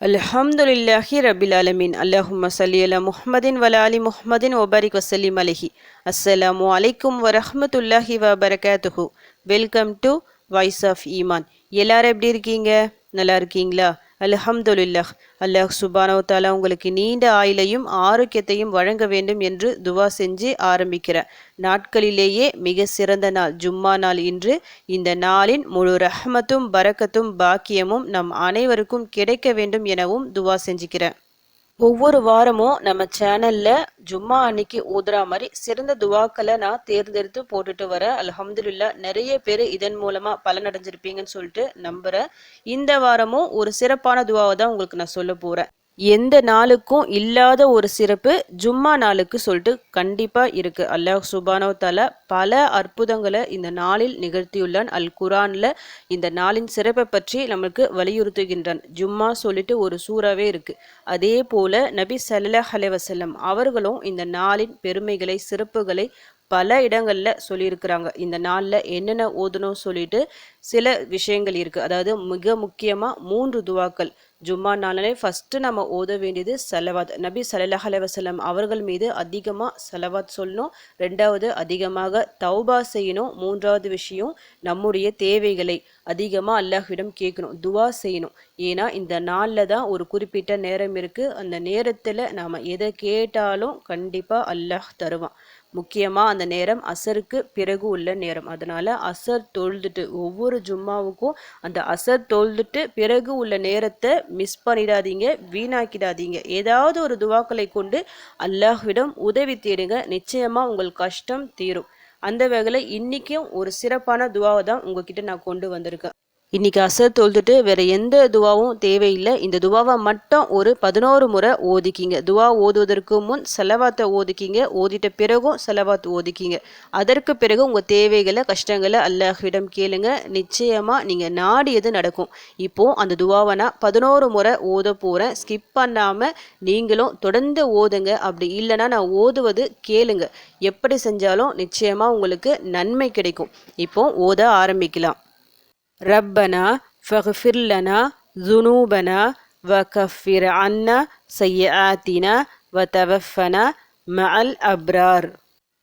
அல்ஹம்துலில்லாஹி ரபில் அலமின் அல்லாஹும்ம சல்லி அலா முஹம்மதின் வல அலி முஹம்மதின் ஒபாரிக் வசல்லிம் அலிஹி அஸ்ஸலாமு அலைக்கும் வரஹ்மத்துல்லாஹி வபரகாத்துஹு வெல்கம் டு வாய்ஸ் ஆஃப் ஈமான் எல்லாரும் எப்படி இருக்கீங்க நல்லா இருக்கீங்களா அல்ஹம்துலில்லாஹ். அல்லாஹ் சுபானவ தாலா உங்களுக்கு நீண்ட ஆயுளையும் ஆரோக்கியத்தையும் வழங்க வேண்டும் என்று துவா செஞ்சு ஆரம்பிக்கிற நாட்களிலேயே மிக சிறந்த நாள் ஜும்மா நாள் இன்று. இந்த நாளின் முழு ரஹ்மத்தும் பரக்கத்தும் பாக்கியமும் நம் அனைவருக்கும் கிடைக்க வேண்டும் எனவும் துவா செஞ்சுக்கிறேன் ஒவ்வொரு வாரமும் நம்ம சேனல்ல ஜும்மா அன்னைக்கு ஊதுறா மாதிரி சிறந்த துவாக்களை நான் தேர்ந்தெடுத்து போட்டுட்டு வரேன். அலமதுல்லா நிறைய பேர் இதன் மூலமா பலனடைஞ்சிருப்பீங்கன்னு சொல்லிட்டு நம்புறேன். இந்த வாரமும் ஒரு சிறப்பான துவாவை தான் உங்களுக்கு நான் சொல்ல போறேன். எந்த நாளுக்கும் இல்லாத ஒரு சிறப்பு ஜும்மா நாளுக்கு சொல்லிட்டு கண்டிப்பாக இருக்குது அல்லாஹ் சுபானோ தலா பல அற்புதங்களை இந்த நாளில் நிகழ்த்தியுள்ளான். அல் குரானில் இந்த நாளின் சிறப்பை பற்றி நம்மளுக்கு வலியுறுத்துகின்றான். ஜும்மா சொல்லிட்டு ஒரு சூறாவே இருக்குது அதே போல் நபி சல்லாஹ் அலைவசல்லம் அவர்களும் இந்த நாளின் பெருமைகளை சிறப்புகளை பல இடங்களில் சொல்லியிருக்கிறாங்க. இந்த நாளில் என்னென்ன ஓதணும் சொல்லிட்டு சில விஷயங்கள் இருக்குது அதாவது மிக முக்கியமாக மூன்று துவாக்கள். ஜும்மா நாளிலே ஃபஸ்ட்டு நம்ம ஓத வேண்டியது செலவாத். நபி சல்லாஹ் அலைவசலம் அவர்கள் மீது அதிகமாக செலவாத் சொல்லணும். ரெண்டாவது அதிகமாக தௌபா செய்யணும். மூன்றாவது விஷயம் நம்முடைய தேவைகளை. அதிகமாக அல்லாஹ்விடம் கேட்கணும் துவா செய்யணும். ஏன்னா இந்த நாளில் தான் ஒரு குறிப்பிட்ட நேரம் இருக்குது அந்த நேரத்தில் நாம் எதை கேட்டாலும் கண்டிப்பாக அல்லாஹ் தருவான். முக்கியமாக அந்த நேரம் அசருக்கு பிறகு உள்ள நேரம். அதனால் அசர் தொழுதுட்டு ஒவ்வொரு ஜும்மாவுக்கும் அந்த அசர் தொழுதுட்டு பிறகு உள்ள நேரத்தை மிஸ் பண்ணிடாதீங்க வீணாக்கிடாதீங்க. ஏதாவது ஒரு துவாக்களை கொண்டு அல்லாஹ்விடம் உதவி தேடுங்க. நிச்சயமாக உங்கள் கஷ்டம் தீரும். அந்த வகையில் இன்றைக்கும் ஒரு சிறப்பான துவாவை தான் உங்ககிட்ட நான் கொண்டு வந்திருக்கேன். இன்னைக்கு அசர் தொழுதுட்டு வேற எந்த துவாவும் தேவையில்லை. இந்த துவாவை மட்டும் ஒரு பதினோரு முறை ஓதிக்கிங்க. துவா ஓதுவதற்கு முன் செலவாத்தை ஓதிக்கிங்க. ஓதிட்ட பிறகும் செலவாத் ஓதிக்கிங்க. அதற்கு பிறகு உங்க தேவைகளை கஷ்டங்களை அல்லாஹ்விடம் கேளுங்க. நிச்சயமா நீங்க நாடியது நடக்கும். இப்போ அந்த துவாவை நான் பதினோரு முறை ஓத போறேன். ஸ்கிப் பண்ணாம நீங்களும் தொடர்ந்து ஓதுங்க. அப்படி இல்லைன்னா நான் ஓதுவது கேளுங்க. எப்படி செஞ்சாலும் நிச்சயமா உங்களுக்கு நன்மை கிடைக்கும். இப்போ ஓத ஆரம்பிக்கலாம். ربنا فاغفر لنا ذنوبنا وكفر عنا سيئاتنا وتوفنا مع الأبرار.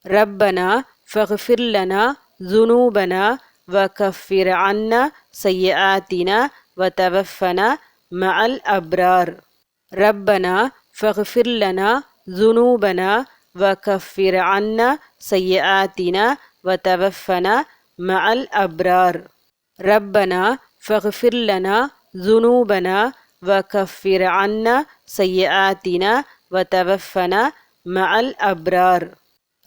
ربنا فاغفر لنا ذنوبنا وكفر عنا سيئاتنا وتوفنا مع الأبرار. ربنا فاغفر لنا ذنوبنا وكفر عنا سيئاتنا وتوفنا مع الأبرار. ربنا فاغفر لنا ذنوبنا وكفر عنا سيئاتنا وتوفنا مع الأبرار.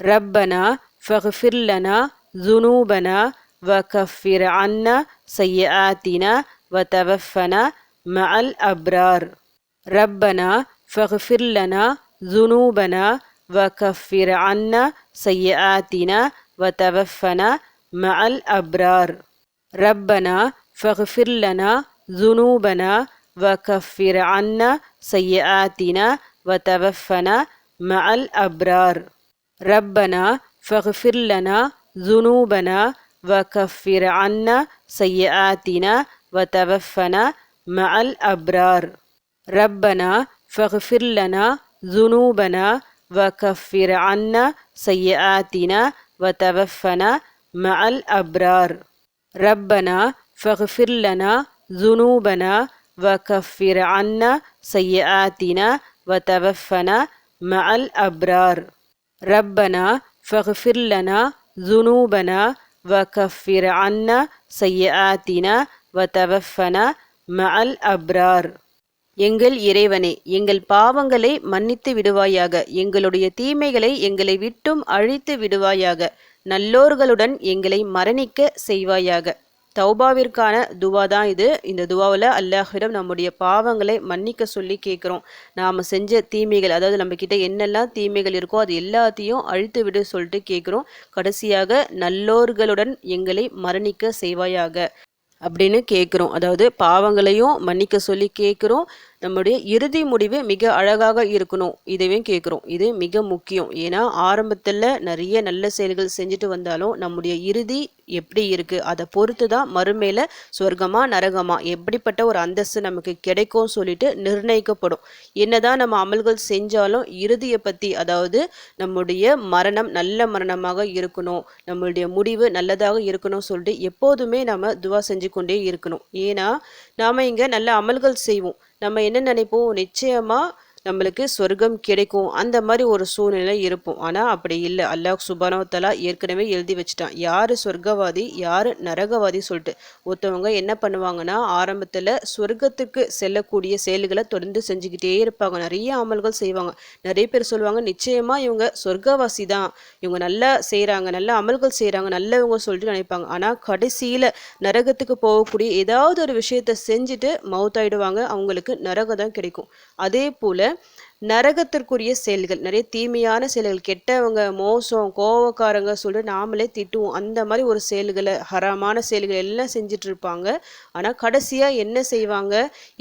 ربنا فاغفر لنا ذنوبنا وكفر عنا سيئاتنا وتوفنا مع الأبرار. ربنا فاغفر لنا ذنوبنا وكفر عنا سيئاتنا وتوفنا مع الأبرار. ربنا فاغفر لنا ذنوبنا وكفر عنا سيئاتنا وتوفنا مع الأبرار. ربنا فاغفر لنا ذنوبنا وكفر عنا سيئاتنا وتوفنا مع الأبرار. ربنا فاغفر لنا ذنوبنا وكفر عنا سيئاتنا وتوفنا مع الأبرار. ரப்பனா ஃபஹ்ஃபிர்லனா ஜுனூபனா வ கஃபிர் அன்னா செய்ய ஆத்தினா வ ம அல் அப்ரார். ரப்பனா ஃபஹ்ஃபிர்லனா ஜுனூபனா வ கஃபிர் அன்னா செய்ய ஆத்தினா வ தவஃபனா மஅல் அப்ரார். எங்கள் இறைவனே எங்கள் பாவங்களை மன்னித்து விடுவாயாக. எங்களுடைய தீமைகளை எங்களை விட்டும் அழித்து விடுவாயாக. நல்லோர்களுடன் எங்களை மரணிக்க செய்வாயாக. தௌபாவிற்கான துவா தான் இது. இந்த துவாவில் அல்லாஹிடம் நம்முடைய பாவங்களை மன்னிக்க சொல்லி கேட்குறோம். நாம் செஞ்ச தீமைகள் அதாவது நம்மக்கிட்ட என்னெல்லாம் தீமைகள் இருக்கோ அது எல்லாத்தையும் அழித்து விடு சொல்லிட்டு கேட்குறோம். கடைசியாக நல்லோர்களுடன் எங்களை மரணிக்க செய்வாயாக அப்படின்னு கேட்குறோம். அதாவது பாவங்களையும் மன்னிக்க சொல்லி கேட்குறோம். நம்முடைய இறுதி முடிவு மிக அழகாக இருக்கணும். இதையும் கேட்குறோம். இது மிக முக்கியம். ஏன்னா ஆரம்பத்தில் நிறைய நல்ல செயல்கள் செஞ்சுட்டு வந்தாலும் நம்முடைய இறுதி எப்படி இருக்குது அதை பொறுத்து தான் மறுமையில் சொர்க்கமா நரகமா? எப்படிப்பட்ட ஒரு அந்தஸ்து நமக்கு கிடைக்கும் சொல்லிட்டு நிர்ணயிக்கப்படும். என்னதான் நம்ம அமல்கள் செஞ்சாலும் இறுதியை பற்றி அதாவது நம்முடைய மரணம் நல்ல மரணமாக இருக்கணும். நம்மளுடைய முடிவு நல்லதாக இருக்கணும் சொல்லிட்டு எப்போதுமே நம்ம துவா செஞ்சு கொண்டே இருக்கணும். ஏன்னா நாம் இங்கே நல்ல அமல்கள் செய்வோம். நம்ம என்ன நினைப்போம்? நிச்சயமாக நம்மளுக்கு சொர்க்கம் கிடைக்கும். அந்த மாதிரி ஒரு சூழ்நிலை இருப்போம் ஆனால் அப்படி இல்லை. அல்லாஹ் சுபானவத்தலா ஏற்கனவே எழுதி வச்சுட்டான். யார் சொர்க்கவாதி யார் நரகவாதி சொல்லிட்டு. ஒருத்தவங்க என்ன பண்ணுவாங்கன்னா ஆரம்பத்தில் சொர்க்கத்துக்கு செல்லக்கூடிய செயல்களை தொடர்ந்து செஞ்சுக்கிட்டே இருப்பாங்க. நிறைய அமல்கள் செய்வாங்க. நிறைய பேர் சொல்லுவாங்க நிச்சயமாக இவங்க சொர்க்கவாசி தான் இவங்க நல்லா செய்கிறாங்க நல்ல அமல்கள் செய்கிறாங்க நல்லவங்க சொல்லிட்டு நினைப்பாங்க. ஆனால் கடைசியில் நரகத்துக்கு போகக்கூடிய ஏதாவது ஒரு விஷயத்த செஞ்சுட்டு மவுத்தாயிடுவாங்க. அவங்களுக்கு நரகம் தான் கிடைக்கும். அதே போல் நரகத்திற்குரிய செயல்கள். நிறைய தீமையான செயல்கள். கெட்டவங்க மோசம் கோவக்காரங்க சொல்லிட்டு நாமளே திட்டுவோம். அந்த மாதிரி ஒரு செயல்களை ஹரமான செயல்கள் எல்லாம் செஞ்சுட்டு இருப்பாங்க. ஆனால் கடைசியாக என்ன செய்வாங்க?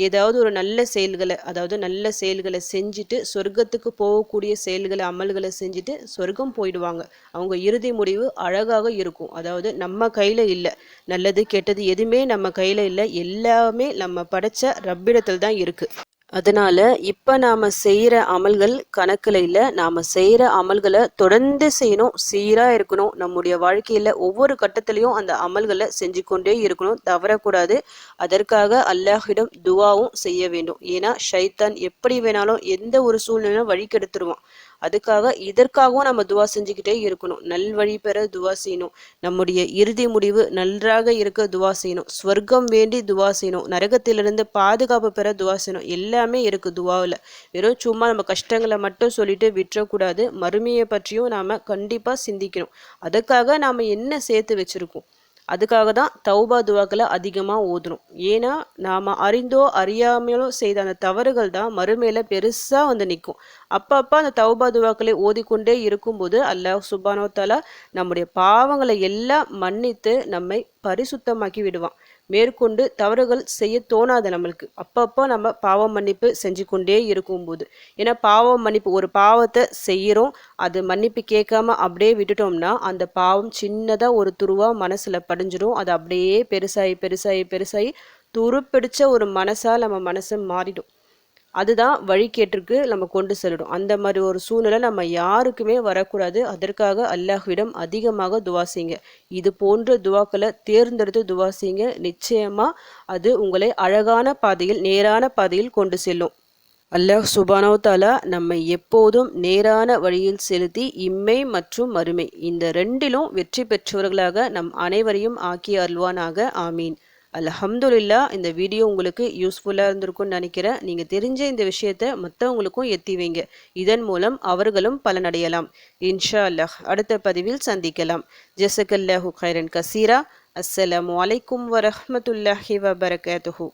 ஏதாவது ஒரு நல்ல செயல்களை அதாவது நல்ல செயல்களை செஞ்சுட்டு சொர்க்கத்துக்கு போகக்கூடிய செயல்களை அமல்களை செஞ்சுட்டு சொர்க்கம் போயிடுவாங்க. அவங்க இறுதி முடிவு அழகாக இருக்கும். அதாவது நம்ம கையில் இல்லை. நல்லது கெட்டது எதுவுமே நம்ம கையில் இல்லை. எல்லாமே நம்ம படைச்ச ரப்பிடத்தில் தான் இருக்குது அதனால இப்போ நாம் செய்கிற அமல்கள் கணக்கில் இல்லை நாம் செய்கிற அமல்களை தொடர்ந்து செய்யணும் சீராக இருக்கணும். நம்முடைய வாழ்க்கையில் ஒவ்வொரு கட்டத்திலையும் அந்த அமல்களை செஞ்சு கொண்டே இருக்கணும். தவறக்கூடாது. அதற்காக அல்லாஹிடம் துவாவும் செய்ய வேண்டும். ஏன்னா ஷைத்தான் எப்படி வேணாலும் எந்த ஒரு சூழ்நிலையும் வழி கெடுத்துருவான் அதுக்காக இதற்காகவும் நம்ம துவா செஞ்சுக்கிட்டே இருக்கணும். நல்வழி பெற துவா செய்யணும். நம்முடைய இறுதி முடிவு நன்றாக இருக்க துவா செய்யணும். ஸ்வர்க்கம் வேண்டி துவா செய்யணும். நரகத்திலிருந்து பாதுகாப்பு பெற துவா செய்யணும். எல்லாமே இருக்கு துவாவில். வெறும் சும்மா நம்ம கஷ்டங்களை மட்டும் சொல்லிட்டு விட்டுறக்கூடாது. மறுமையை பற்றியும் நாம் கண்டிப்பாக சிந்திக்கணும். அதுக்காக நாம் என்ன சேர்த்து வச்சுருக்கோம்? அதுக்காக தான் தௌபா துவாக்களை அதிகமாக ஓதுணும் ஏன்னா நாம் அறிந்தோ அறியாமையோ செய்த அந்த தவறுகள் தான் மறுமையில் பெருசாக வந்து நிற்கும் அப்பப்போ அந்த தௌபா துவாக்களை ஓதிக்கொண்டே இருக்கும்போது அல்லாஹ் சுபானோ தாலா நம்முடைய பாவங்களை எல்லாம் மன்னித்து நம்மை பரிசுத்தமாக்கி விடுவான். மேற்கொண்டு தவறுகள் செய்ய தோணாது நம்மளுக்கு. அப்பப்போ நம்ம பாவ மன்னிப்பு செஞ்சு கொண்டே இருக்கும்போது. ஏன்னா பாவ மன்னிப்பு ஒரு பாவத்தை செய்கிறோம் அது மன்னிப்பு கேட்காம அப்படியே விட்டுட்டோம்னா அந்த பாவம் சின்னதாக ஒரு துருவாக மனசில் படிஞ்சிடும் அது அப்படியே பெருசாகி பெருசாகி பெருசாகி துருப்பிடிச்ச ஒரு மனசாக நம்ம மனசு மாறிடும். அதுதான் வழிகேட்டிற்கு நம்ம கொண்டு செல்லணும். அந்த மாதிரி ஒரு சூழ்நிலை நம்ம யாருக்குமே வரக்கூடாது. அதற்காக அல்லாஹ்விடம் அதிகமாக துவா செய்யுங்க. இது போன்ற துவாக்களை தேர்ந்தெடுத்து துவா செய்யுங்க. நிச்சயமாக அது உங்களை அழகான பாதையில் நேரான பாதையில் கொண்டு செல்லும். அல்லாஹ் சுபானோ தாலா நம்மை எப்போதும் நேரான வழியில் செலுத்தி இம்மை மற்றும் மறுமை இந்த ரெண்டிலும் வெற்றி பெற்றவர்களாக நம் அனைவரையும் ஆக்கி அருள்வானாக. ஆமீன். அலஹம்துல்லா இந்த வீடியோ உங்களுக்கு யூஸ்ஃபுல்லாக இருந்திருக்கும்னு நினைக்கிறேன். நீங்கள் தெரிஞ்ச இந்த விஷயத்தை மற்றவங்களுக்கும் எத்தி வைங்க. இதன் மூலம் அவர்களும் பலனடையலாம். இன்ஷா அல்லாஹ் அடுத்த பதிவில் சந்திக்கலாம். ஜசகல்லாஹு கைரன் கசீரா. அஸ்ஸலாம் அலைக்கும் வரஹமத்துல்லாஹி வபரகாத்துஹூ.